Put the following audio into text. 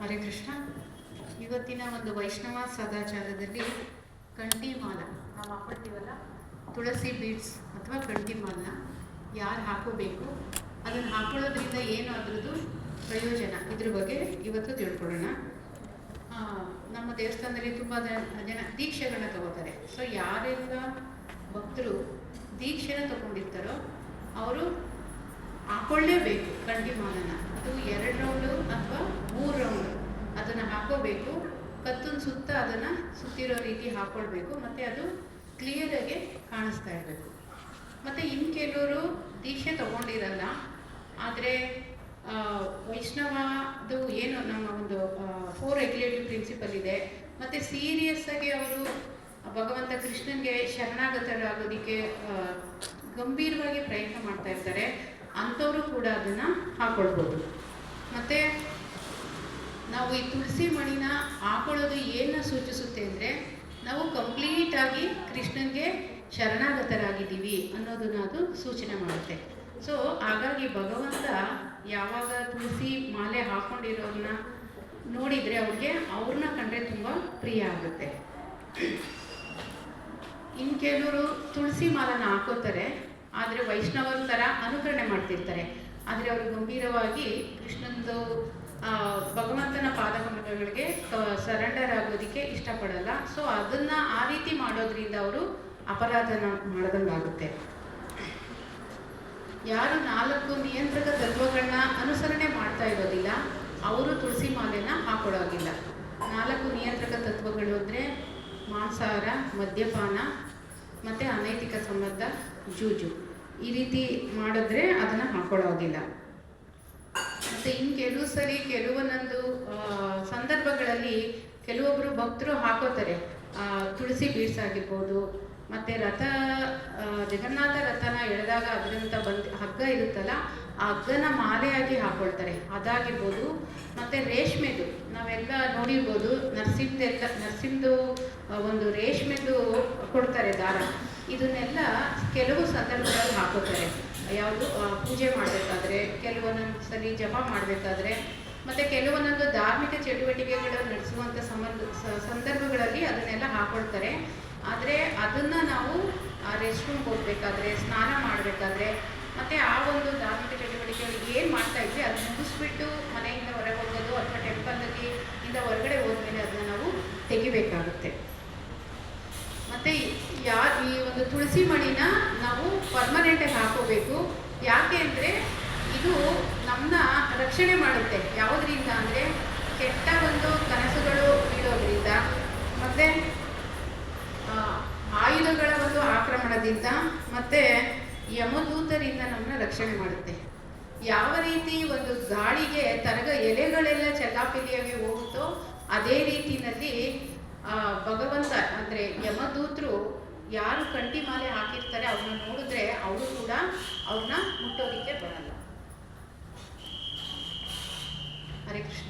ಹರೇ ಕೃಷ್ಣ. ಇವತ್ತಿನ ಒಂದು ವೈಷ್ಣವ ಸದಾಚಾರದಲ್ಲಿ ಕಂಠಿ ಮಾಲ, ನಾವು ಹಾಕೊಳ್ತೀವಲ್ಲ? ತುಳಸಿ ಬೀಡ್ಸ್ ಅಥವಾ ಕಂಠಿ ಮಾಲನ್ನ ಯಾರು ಹಾಕೋಬೇಕು? ಅದನ್ನು ಹಾಕೊಳ್ಳೋದ್ರಿಂದ ಏನು ಅದ್ರದ್ದು ಪ್ರಯೋಜನ? ಇದ್ರ ಬಗ್ಗೆ ಇವತ್ತು ತಿಳ್ಕೊಳ್ಳೋಣ ನಮ್ಮ ದೇವಸ್ಥಾನದಲ್ಲಿ ತುಂಬ ಜನ ದೀಕ್ಷೆಗಳನ್ನ ತಗೋತಾರೆ. ಸೊ ಯಾರೆಲ್ಲ ಭಕ್ತರು ದೀಕ್ಷೆನ ತಗೊಂಡಿರ್ತಾರೋ, ಅವರು ಹಾಕೊಳ್ಳೇಬೇಕು ಕಂಠಿ ಮಾಲನ್ನ ಅದು ಎರಡು ರೌಂಡು ಅಥವಾ ಮೂರು ರೌಂಡು ಅದನ್ನು ಹಾಕೋಬೇಕು. ಕತ್ತಿನ ಸುತ್ತ ಅದನ್ನು ಸುತ್ತಿರೋ ರೀತಿ ಹಾಕೊಳ್ಬೇಕು. ಮತ್ತು ಅದು ಕ್ಲಿಯರಾಗಿ ಕಾಣಿಸ್ತಾ ಇರಬೇಕು. ಮತ್ತು ಇನ್ನು ಕೆಲವರು ದೀಕ್ಷೆ ತಗೊಂಡಿರಲ್ಲ, ಆದರೆ ವೈಷ್ಣವದು ಏನು ನಮ್ಮ ಒಂದು ಫೋರ್ ರೆಗ್ಯುಲೇಟಿವ್ ಪ್ರಿನ್ಸಿಪಲ್ ಇದೆ. ಮತ್ತು ಸೀರಿಯಸ್ ಆಗಿ ಅವರು, ಭಗವಂತ ಕೃಷ್ಣನಿಗೆ ಶರಣಾಗತರಾಗೋದಕ್ಕೆ ಗಂಭೀರವಾಗಿ ಪ್ರಯತ್ನ ಮಾಡ್ತಾ ಇರ್ತಾರೆ. ಅಂಥವರು ಕೂಡ ಅದನ್ನು ಹಾಕೊಳ್ಬೋದು. ಮತ್ತು ನಾವು ಈ ತುಳಸಿ ಮಣಿನ ಹಾಕೊಳ್ಳೋದು ಏನನ್ನ ಸೂಚಿಸುತ್ತೆ ಅಂದರೆ ನಾವು ಕಂಪ್ಲೀಟಾಗಿ ಕೃಷ್ಣನಿಗೆ ಶರಣಾಗತರಾಗಿದ್ದೀವಿ ಅನ್ನೋದನ್ನ ಅದು ಸೂಚನೆ ಮಾಡುತ್ತೆ. ಸೊ ಹಾಗಾಗಿ ಭಗವಂತ ಯಾವಾಗ ತುಳಸಿ ಮಾಲೆ ಹಾಕೊಂಡಿರೋರನ್ನ ನೋಡಿದರೆ ಅವ್ರಿಗೆ ಅವ್ರನ್ನ ಕಂಡ್ರೆ ತುಂಬ ಪ್ರಿಯ ಆಗುತ್ತೆ. ಇನ್ನು ಕೆಲವರು ತುಳಸಿ ಮಾಲನ ಹಾಕೋತಾರೆ. ಆದರೆ ವೈಷ್ಣವರ ಥರ ಅನುಕರಣೆ ಮಾಡ್ತಿರ್ತಾರೆ. ಆದರೆ ಅವರು ಗಂಭೀರವಾಗಿ ಕೃಷ್ಣಂದು ಭಗವಂತನ ಪಾದಕಮಲಗಳಿಗೆ ಸರೆಂಡರ್ ಆಗೋದಕ್ಕೆ ಇಷ್ಟಪಡಲ್ಲ. ಸೊ ಅದನ್ನು ಆ ರೀತಿ ಮಾಡೋದ್ರಿಂದ ಅವರು ಅಪರಾಧನ ಮಾಡ್ದಂಗಾಗುತ್ತೆ. ಯಾರು ನಾಲ್ಕು ನಿಯಂತ್ರಕ ತತ್ವಗಳನ್ನ ಅನುಸರಣೆ ಮಾಡ್ತಾ ಇರೋದಿಲ್ಲ, ಅವರು ತುಳಸಿ ಮಾಲೆನ ಹಾಕೊಳ್ಳೋಗಿಲ್ಲ ನಾಲ್ಕು ನಿಯಂತ್ರಕ ತತ್ವಗಳು ಅಂದರೆ ಮಾಂಸಾಹಾರ, ಮದ್ಯಪಾನ, ಮತ್ತು ಅನೈತಿಕ ಸಂಬಂಧ ಜೂಜು. ಈ ರೀತಿ ಮಾಡಿದ್ರೆ ಅದನ್ನು ಹಾಕೊಳ್ಳೋದಿಲ್ಲ. ಮತ್ತು ಇನ್ನು ಕೆಲವು ಸರಿ ಕೆಲವೊಂದೊಂದು ಸಂದರ್ಭಗಳಲ್ಲಿ ಕೆಲವೊಬ್ಬರು ಭಕ್ತರು ಹಾಕೋತಾರೆ. ತುಳಸಿ ಬೀಡ್ಸ್ ಆಗಿರ್ಬೋದು ಮತ್ತು ರಥ ಜಗನ್ನಾಥ ರಥನ ಎಳೆದಾಗ ಅದರಿಂದ ಬಂದು, ಹಗ್ಗ ಇರುತ್ತಲ್ಲ, ಆ ಹಗ್ಗನ ಮಾಲೆಯಾಗಿ ಹಾಕೊಳ್ತಾರೆ. ಅದಾಗಿರ್ಬೋದು, ಮತ್ತು ರೇಷ್ಮೆದು. ನಾವೆಲ್ಲ ನೋಡಿರ್ಬೋದು ನರ್ಸಿಂದೆಲ್ಲ ನರ್ಸಿಂದು ಒಂದು ರೇಷ್ಮೆದು ಕೊಡ್ತಾರೆ ದಾರ. ಇದನ್ನೆಲ್ಲ ಕೆಲವು ಸಂದರ್ಭಗಳಲ್ಲಿ ಹಾಕೋತಾರೆ. ಯಾವುದು ಪೂಜೆ ಮಾಡಬೇಕಾದ್ರೆ ಕೆಲವೊಂದೊಂದು ಸಲ ಜಪ ಮಾಡಬೇಕಾದ್ರೆ, ಮತ್ತು ಕೆಲವೊಂದೊಂದು ಧಾರ್ಮಿಕ ಚಟುವಟಿಕೆಗಳು ನಡೆಸುವಂಥ ಸಂಬಂಧ ಸಂದರ್ಭಗಳಲ್ಲಿ ಅದನ್ನೆಲ್ಲ ಹಾಕೊಳ್ತಾರೆ. ಆದರೆ ಅದನ್ನು ನಾವು ರೆಸ್ಟ್ ರೂಮ್ಗೆ ಹೋಗ್ಬೇಕಾದ್ರೆ, ಸ್ನಾನ ಮಾಡಬೇಕಾದ್ರೆ, ಮತ್ತು ಆ ಒಂದು ಧಾರ್ಮಿಕ ಚಟುವಟಿಕೆಗಳು ಏನು ಮಾಡ್ತಾ ಇದ್ವಿ ಅದು ಮುಗಿಸ್ಬಿಟ್ಟು ಮನೆಯಿಂದ ಹೊರಗೆ ಹೋಗೋದು ಅಥವಾ ಟೆಂಪಲ್ನಲ್ಲಿ ಇಂದ ಹೊರಗಡೆ ಹೋದ್ಮೇಲೆ ಅದನ್ನ ನಾವು ತೆಗಿಬೇಕಾಗುತ್ತೆ. ಈ ಒಂದು ತುಳಸಿ ಮಣಿನ ನಾವು ಪರ್ಮನೆಂಟಾಗಿ ಹಾಕೋಬೇಕು. ಯಾಕೆ ಅಂದರೆ ಇದು ನಮ್ಮನ್ನ ರಕ್ಷಣೆ ಮಾಡುತ್ತೆ. ಯಾವುದರಿಂದ ಅಂದರೆ ಕೆಟ್ಟ ಒಂದು ಕನಸುಗಳು ಬೀಳೋದ್ರಿಂದ, ಮತ್ತು ಆಯುಧಗಳ ಒಂದು ಆಕ್ರಮಣದಿಂದ, ಮತ್ತು ಯಮದೂತರಿಂದ ನಮ್ಮನ್ನ ರಕ್ಷಣೆ ಮಾಡುತ್ತೆ. ಯಾವ ರೀತಿ ಒಂದು ಗಾಳಿಗೆ ತರಗ ಎಲೆಗಳೆಲ್ಲ ಚೆಲ್ಲಾಪಿಲಿಯಾಗಿ ಹೋಗುತ್ತೋ, ಅದೇ ರೀತಿಯಲ್ಲಿ ಭಗವಂತ ಅಂದರೆ ಯಮದೂತರು ಯಾರು ಕಂಠಿ ಮಾಲೆ ಹಾಕಿರ್ತಾರೆ ಅವ್ರನ್ನ ನೋಡಿದ್ರೆ ಅವರು ಕೂಡ ಅವ್ರನ್ನ ಮುಟ್ಟೋದಿಕ್ಕೆ ಬರಲ್ಲ. ಹರೇ ಕೃಷ್ಣ.